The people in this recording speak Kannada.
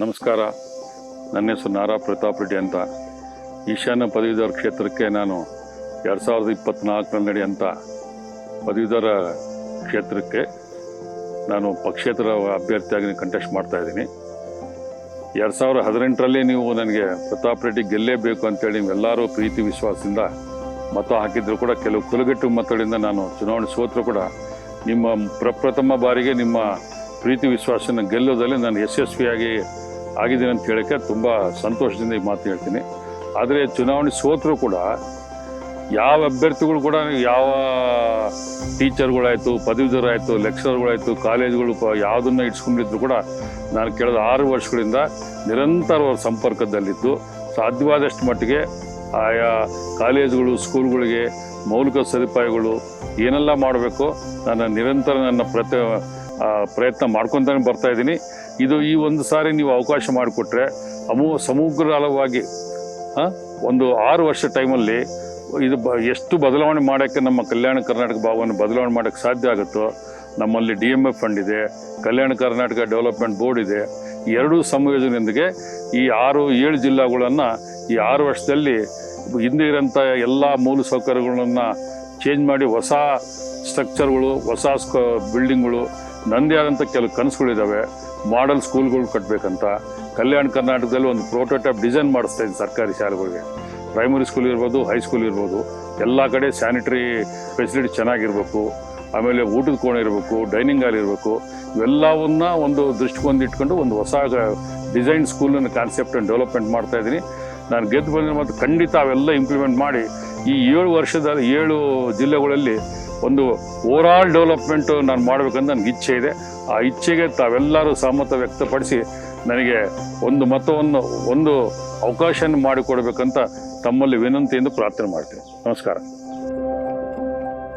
ನಮಸ್ಕಾರ. ನನ್ನ ಹೆಸರು ನಾರಾ ಪ್ರತಾಪ್ ರೆಡ್ಡಿ ಅಂತ. ಈಶಾನ್ಯ ಪದವೀಧರ ಕ್ಷೇತ್ರಕ್ಕೆ ನಾನು ಎರಡು ಸಾವಿರದ ಇಪ್ಪತ್ತ್ನಾಲ್ಕರಲ್ಲಿ ನಡೆಯುವಂಥ ಪದವೀಧರ ಕ್ಷೇತ್ರಕ್ಕೆ ನಾನು ಪಕ್ಷೇತರ ಅಭ್ಯರ್ಥಿಯಾಗಿ ಕಂಟೆಸ್ಟ್ ಮಾಡ್ತಾ ಇದ್ದೀನಿ. ಎರಡು ಸಾವಿರದ ಹದಿನೆಂಟರಲ್ಲಿ ನೀವು ನನಗೆ ಪ್ರತಾಪ್ ರೆಡ್ಡಿ ಗೆಲ್ಲೇಬೇಕು ಅಂತೇಳಿ ನೀವೆಲ್ಲರೂ ಪ್ರೀತಿ ವಿಶ್ವಾಸದಿಂದ ಮತ ಹಾಕಿದ್ರು ಕೂಡ ಕೆಲವು ಕುಲಗಟ್ಟು ಮತಗಳಿಂದ ನಾನು ಚುನಾವಣೆ ಸೋತರು ಕೂಡ ನಿಮ್ಮ ಪ್ರಪ್ರಥಮ ಬಾರಿಗೆ ನಿಮ್ಮ ಪ್ರೀತಿ ವಿಶ್ವಾಸನ ಗೆಲ್ಲೋದಲ್ಲಿ ನಾನು ಯಶಸ್ವಿಯಾಗಿ ಆಗಿದ್ದೀನಿ ಅಂತ ಹೇಳೋಕ್ಕೆ ತುಂಬ ಸಂತೋಷದಿಂದ ಈ ಮಾತು ಹೇಳ್ತೀನಿ. ಆದರೆ ಚುನಾವಣೆ ಸೋತರು ಕೂಡ ಯಾವ ಅಭ್ಯರ್ಥಿಗಳು ಕೂಡ ಯಾವ ಟೀಚರ್ಗಳಾಯಿತು, ಪದವೀಧರಾಯಿತು ಲೆಕ್ಚರ್ಗಳಾಯಿತು ಕಾಲೇಜುಗಳು ಯಾವುದನ್ನು ಇಟ್ಸ್ಕೊಂಡಿದ್ರು ಕೂಡ ನಾನು ಕೇಳಿದ ಆರು ವರ್ಷಗಳಿಂದ ನಿರಂತರ ಅವ್ರ ಸಂಪರ್ಕದಲ್ಲಿದ್ದು. ಸಾಧ್ಯವಾದಷ್ಟು ಮಟ್ಟಿಗೆ ಆಯಾ ಕಾಲೇಜುಗಳು, ಸ್ಕೂಲ್ಗಳಿಗೆ ಮೌಲಿಕ ಸದುಪಾಯಗಳು ಏನೆಲ್ಲ ಮಾಡಬೇಕು ನಾನು ನಿರಂತರ ನನ್ನ ಪ್ರತ ಪ್ರಯತ್ನ ಮಾಡ್ಕೊತಾನೆ ಬರ್ತಾ ಇದ್ದೀನಿ. ಇದು ಈ ಒಂದು ಸಾರಿ ನೀವು ಅವಕಾಶ ಮಾಡಿಕೊಟ್ರೆ ಅಮೂ ಸಮಗ್ರವಾಗಿ ಒಂದು ಆರು ವರ್ಷ ಟೈಮಲ್ಲಿ ಇದು ಬ, ಎಷ್ಟು ಬದಲಾವಣೆ ಮಾಡೋಕ್ಕೆ ನಮ್ಮ ಕಲ್ಯಾಣ ಕರ್ನಾಟಕ ಭಾಗವನ್ನು ಬದಲಾವಣೆ ಮಾಡೋಕ್ಕೆ ಸಾಧ್ಯ ಆಗುತ್ತೋ, ನಮ್ಮಲ್ಲಿ ಡಿ ಎಂ ಎಫ್ ಫಂಡ್ ಇದೆ, ಕಲ್ಯಾಣ ಕರ್ನಾಟಕ ಡೆವಲಪ್ಮೆಂಟ್ ಬೋರ್ಡ್ ಇದೆ ಎರಡೂ ಸಂಯೋಜನೆಯೊಂದಿಗೆ ಈ ಆರು, ಏಳು ಜಿಲ್ಲೆಗಳನ್ನು ಈ ಆರು ವರ್ಷದಲ್ಲಿ ಹಿಂದೆ ಇರೋಂಥ ಎಲ್ಲ ಮೂಲ ಸೌಕರ್ಯಗಳನ್ನ ಚೇಂಜ್ ಮಾಡಿ ಹೊಸ ಸ್ಟ್ರಕ್ಚರ್ಗಳು ಹೊಸ ಸ್ಕ ಬಿಲ್ಡಿಂಗ್ಗಳು ನಂದೇ ಆದಂಥ ಕೆಲವು ಕನಸುಗಳಿದ್ದಾವೆ ಮಾಡೆಲ್ ಸ್ಕೂಲ್ಗಳು ಕಟ್ಟಬೇಕಂತ ಕಲ್ಯಾಣ ಕರ್ನಾಟಕದಲ್ಲಿ ಒಂದು ಪ್ರೋಟೋಟೈಪ್ ಡಿಸೈನ್ ಮಾಡಿಸ್ತಾ ಇದ್ದೀನಿ ಸರ್ಕಾರಿ ಶಾಲೆಗಳಿಗೆ. ಪ್ರೈಮರಿ ಸ್ಕೂಲ್ ಇರ್ಬೋದು ಹೈಸ್ಕೂಲ್ ಇರ್ಬೋದು. ಎಲ್ಲ ಕಡೆ ಸ್ಯಾನಿಟರಿ ಫೆಸಿಲಿಟಿ ಚೆನ್ನಾಗಿರ್ಬೇಕು. ಆಮೇಲೆ ಊಟದ ಕೋಣೆ ಇರಬೇಕು ಡೈನಿಂಗ್ ಹಾಲ್ ಇರಬೇಕು. ಇವೆಲ್ಲವನ್ನ ಒಂದು ದೃಷ್ಟಿಕೋನ ಇಟ್ಕೊಂಡು ಒಂದು ಹೊಸ ಡಿಸೈನ್ ಸ್ಕೂಲನ್ನು ಕಾನ್ಸೆಪ್ಟನ್ನು ಡೆವಲಪ್ಮೆಂಟ್ ಮಾಡ್ತಾ ಇದ್ದೀನಿ. ನಾನು ಗೆದ್ದು ಬಂದಿರೋ ಮತ್ತು ಖಂಡಿತ ಅವೆಲ್ಲ ಇಂಪ್ಲಿಮೆಂಟ್ ಮಾಡಿ ಈ ಏಳು ವರ್ಷದ ಏಳು ಜಿಲ್ಲೆಗಳಲ್ಲಿ ಒಂದು ಓವರಾಲ್ ಡೆವಲಪ್ಮೆಂಟು ನಾನು ಮಾಡಬೇಕಂತ ನನಗೆ ಇಚ್ಛೆ ಇದೆ. ಆ ಇಚ್ಛೆಗೆ ತಾವೆಲ್ಲರೂ ಸಹಮತ ವ್ಯಕ್ತಪಡಿಸಿ ನನಗೆ ಒಂದು ಮತವನ್ನು, ಒಂದು ಅವಕಾಶ ಮಾಡಿಕೊಡ್ಬೇಕಂತ ತಮ್ಮಲ್ಲಿ ವಿನಂತಿಯಿಂದ ಪ್ರಾರ್ಥನೆ ಮಾಡ್ತೀನಿ. ನಮಸ್ಕಾರ.